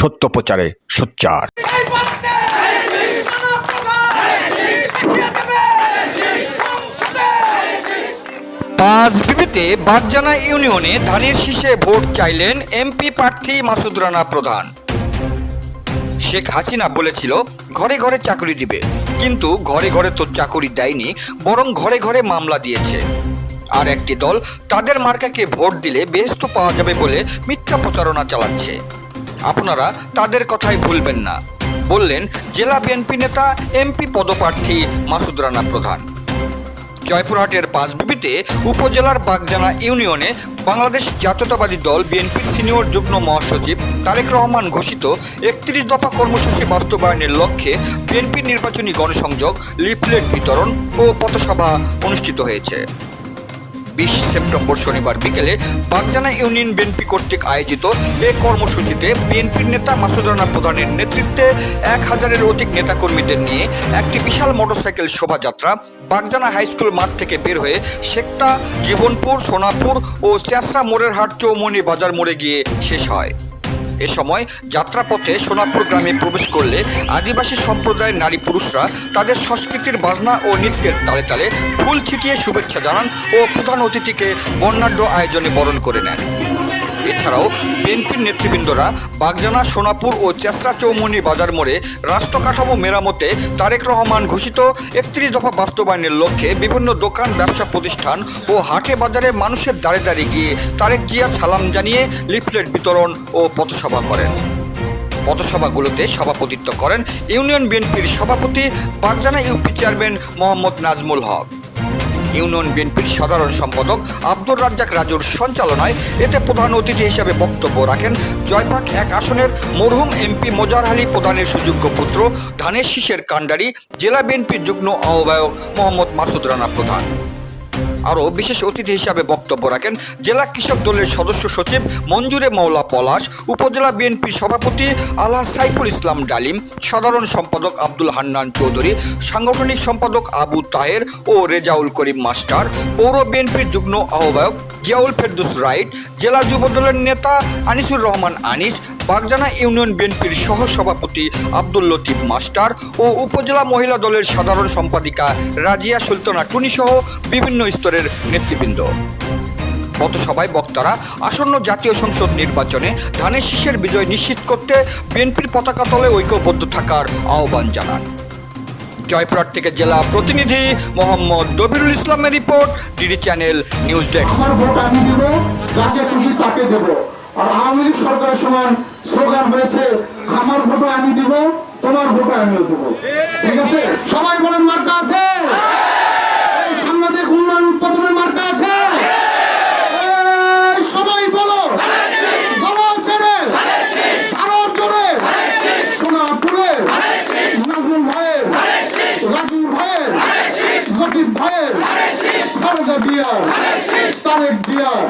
সত্য প্রচারে সোচ্চার। পাঁচ বিবিতে বাগজানা ইউনিয়নে ধানের শীষে ভোট চাইলেন এমপি প্রার্থী মাসুদ রানা প্রধান। শেখ হাসিনা বলেছিল, ঘরে ঘরে চাকরি দিবে। কিন্তু ঘরে ঘরে তো চাকরি দেয়নি, বরং ঘরে ঘরে মামলা দিয়েছে। আর একটি দল, তাদের মার্কাকে ভোট দিলে বেহস্ত পাওয়া যাবে বলে মিথ্যা প্রচারণা চালাচ্ছে। আপনারা তাদের কথাই ভুলবেন না। বললেন জেলা বিএনপি নেতা, এমপি পদপ্রার্থী মাসুদ রানা প্রধান। জয়পুরহাটের পাঁচবিবিতে উপজেলার বাগজানা ইউনিয়নে বাংলাদেশ জাতীয়তাবাদী দল বিএনপির সিনিয়র যুগ্ম মহাসচিব তারেক রহমান ঘোষিত একত্রিশ দফা কর্মসূচি বাস্তবায়নের লক্ষ্যে বিএনপির নির্বাচনী গণসংযোগ, লিফলেট বিতরণ ও পথসভা অনুষ্ঠিত হয়েছে। বিশ সেপ্টেম্বর শনিবার বিকেলে বাগজানা ইউনিয়ন বিএনপি কর্তৃক আয়োজিত এ কর্মসূচিতে বিএনপির নেতা মাসুদ রানা প্রধানের নেতৃত্বে এক হাজারের অধিক নেতাকর্মীদের নিয়ে একটি বিশাল মোটরসাইকেল শোভাযাত্রা বাগজানা হাইস্কুল মাঠ থেকে বের হয়ে শেখটা, জীবনপুর, সোনাপুর ও চেঁচড়া মোড়ের হাট চৌমনি বাজার মোড়ে গিয়ে শেষ হয়। এ সময় যাত্রাপথে সোনাপুর গ্রামে প্রবেশ করলে আদিবাসী সম্প্রদায়ের নারী পুরুষরা তাদের সংস্কৃতির বাজনা ও নৃত্যের তালে তালে ফুল ছিটিয়ে শুভেচ্ছা জানান ও প্রধান অতিথিকে বর্ণাঢ্য আয়োজনে বরণ করে নেন। এছাড়াও বিএনপির নেতৃবৃন্দরা বাগজানা, সোনাপুর ও চেসরা চৌমনি বাজার মোড়ে রাষ্ট্র কাঠামো মেরামতে তারেক রহমান ঘোষিত একত্রিশ দফা বাস্তবায়নের লক্ষ্যে বিভিন্ন দোকান, ব্যবসা প্রতিষ্ঠান ও হাটে বাজারে মানুষের দাঁড়ে দাঁড়িয়ে গিয়ে তারেক জিয়ার সালাম জানিয়ে লিফলেট বিতরণ ও পথসভা করেন। পথসভাগুলোতে সভাপতিত্ব করেন ইউনিয়ন বিএনপির সভাপতি Bagjana UP chairman Mohammad Nazmul Haque. Union বিএনপির সাধারণ সম্পাদক আব্দুর রাজ্জাক রাজুর সঞ্চালনায় এতে প্রধান অতিথি হিসেবে বক্তব্য রাখেন জয়পাট এক আসনের মরহুম এমপি মোজার আলী প্রধানের সুযোগ্য পুত্র ধানের শীষের কাণ্ডারি জেলা বিএনপির যুগ্ম আহ্বায়ক মোহাম্মদ মাসুদ রানা প্রধান। আরও বিশেষ অতিথি হিসাবে বক্তব্য রাখেন জেলা কৃষক দলের সদস্য সচিব মঞ্জুরে মৌলা পলাশ, উপজেলা বিএনপির সভাপতি আল্লাহ সাইফুল ইসলাম ডালিম, সাধারণ সম্পাদক আব্দুল হান্নান চৌধুরী, সাংগঠনিক সম্পাদক আবু তাহের ও রেজাউল করিম মাস্টার, পৌর বিএনপির যুগ্ম আহ্বায়ক জিয়াউল ফেরদুস রাইট, জেলা যুবদলের নেতা আনিসুর রহমান আনিস বাগজানা ইউনিয়ন বিএনপির সহ সভাপতি আব্দুল লতিফ মাস্টার ও উপজেলা মহিলা দলের সাধারণ সম্পাদিকা রাজিয়া সুলতানা টুনি সহ বিভিন্ন স্তরের নেতৃবৃন্দ। পথসভায় বক্তারা আসন্ন জাতীয় সংসদ নির্বাচনে ধানের শীষের বিজয় নিশ্চিত করতে বিএনপির পতাকা তলে ঐক্যবদ্ধ থাকার আহ্বান জানান। জয়পুরহাট থেকে জেলা প্রতিনিধি মোহাম্মদ দবিরুল ইসলামের report, DD channel news desk. আমি যাকে খুশি তাকে আর আওয়ামী লীগ সরকারের সময় স্লোগান হয়েছে, আমার ভোটও আমি দিব, তোমার ভোটও আমিও দেব। ঠিক আছে? সবাই বলেন মার্কা আছে? সাংবাদিক উন্নয়ন উৎপাদনের মার্কা আছে? সবাই বলো। ভাইয়ের। রাজুর ভাইয়ের। জিয়ার। তারেক জিয়ার।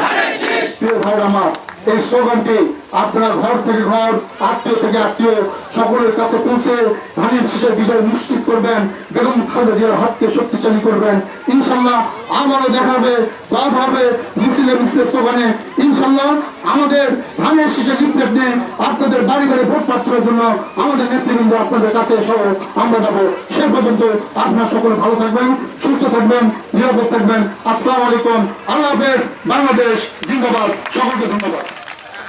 প্রিয় আমার। এই স্লোগানটি আপনার ঘর থেকে ঘর, আত্মীয় থেকে আত্মীয় সকলের কাছে পৌঁছে ধানের শেষের বিজয় নিশ্চিত করবেন, বেগম খালেদা জিয়ার হাতকে শক্তিশালী করবেন। ইনশাল্লাহ আমারও দেখাবে লাভ হবে মিছিলে মিছিলে স্লোগানে। ইনশাল্লাহ আমাদের ধানের শীষের লিফলেট নিয়ে আপনাদের বাড়ি বাড়ি ভোট প্রার্থনার জন্য আমাদের নেতৃবৃন্দ আপনাদের কাছে সহ আমরা যাব। সে পর্যন্ত আপনার সকলে ভালো থাকবেন, সুস্থ থাকবেন, নিরাপদ থাকবেন। আসসালামু আলাইকুম। আল্লাহ হাফেজ। বাংলাদেশ জিন্দাবাদ। সকলকে ধন্যবাদ।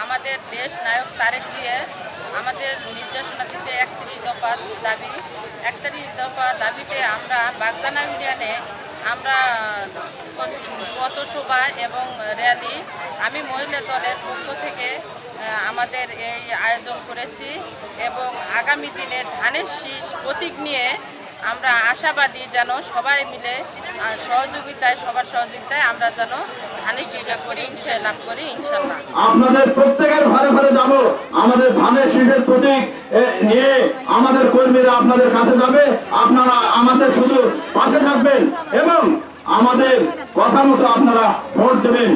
আমাদের দেশ নায়ক তারেক জিয়া আমাদের নির্দেশনা দিচ্ছে একত্রিশ দফা দাবি। একত্রিশ দফা দাবিতে আমরা বাগজানা ইউনিয়নে আমরা পথসভা এবং র্যালি আমি মহিলা দলের পক্ষ থেকে আমাদের এই আয়োজন করেছি এবং আগামী দিনে ধানের শীষ প্রতীক নিয়ে আমরা আশাবাদী যেন সবাই মিলে সহযোগিতায়, সবার সহযোগিতায় আমরা যেন ধানের শীষ করি লাভ করি ইনশাল্লাহ আপনাদের প্রত্যেকের ঘরে ঘরে যাব। আমাদের ধানের শীষের প্রতীক নিয়ে আমাদের কর্মীরা আপনাদের কাছে যাবে। আপনারা আমাদের শুধু পাশে থাকবেন এবং আমাদের কথা মতো আপনারা ভোট দেবেন।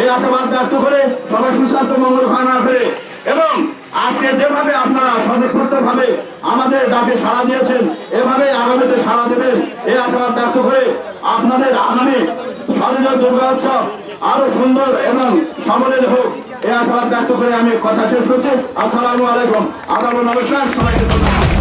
এই আশাবাদ ব্যক্ত করে সবাই সুস্বাস্থ্য, মঙ্গল কামনা করে। এবং আজকে যেভাবে আপনারা স্বতঃস্ফূর্ত ভাবে আমাদের ডাকে সাড়া দিয়েছেন, এভাবে আগামীতে সাড়া দেবেন, এই আশাবাদ ব্যক্ত করে আপনাদের আগামী স্বাধীনতা দুর্গা উৎসব আরও সুন্দর এবং সামনের হোক, এই আশাবাদ ব্যক্ত করে আমি কথা শেষ করছি। আসসালামু আলাইকুম। আদাব নমস্কার। সবাইকে ধন্যবাদ।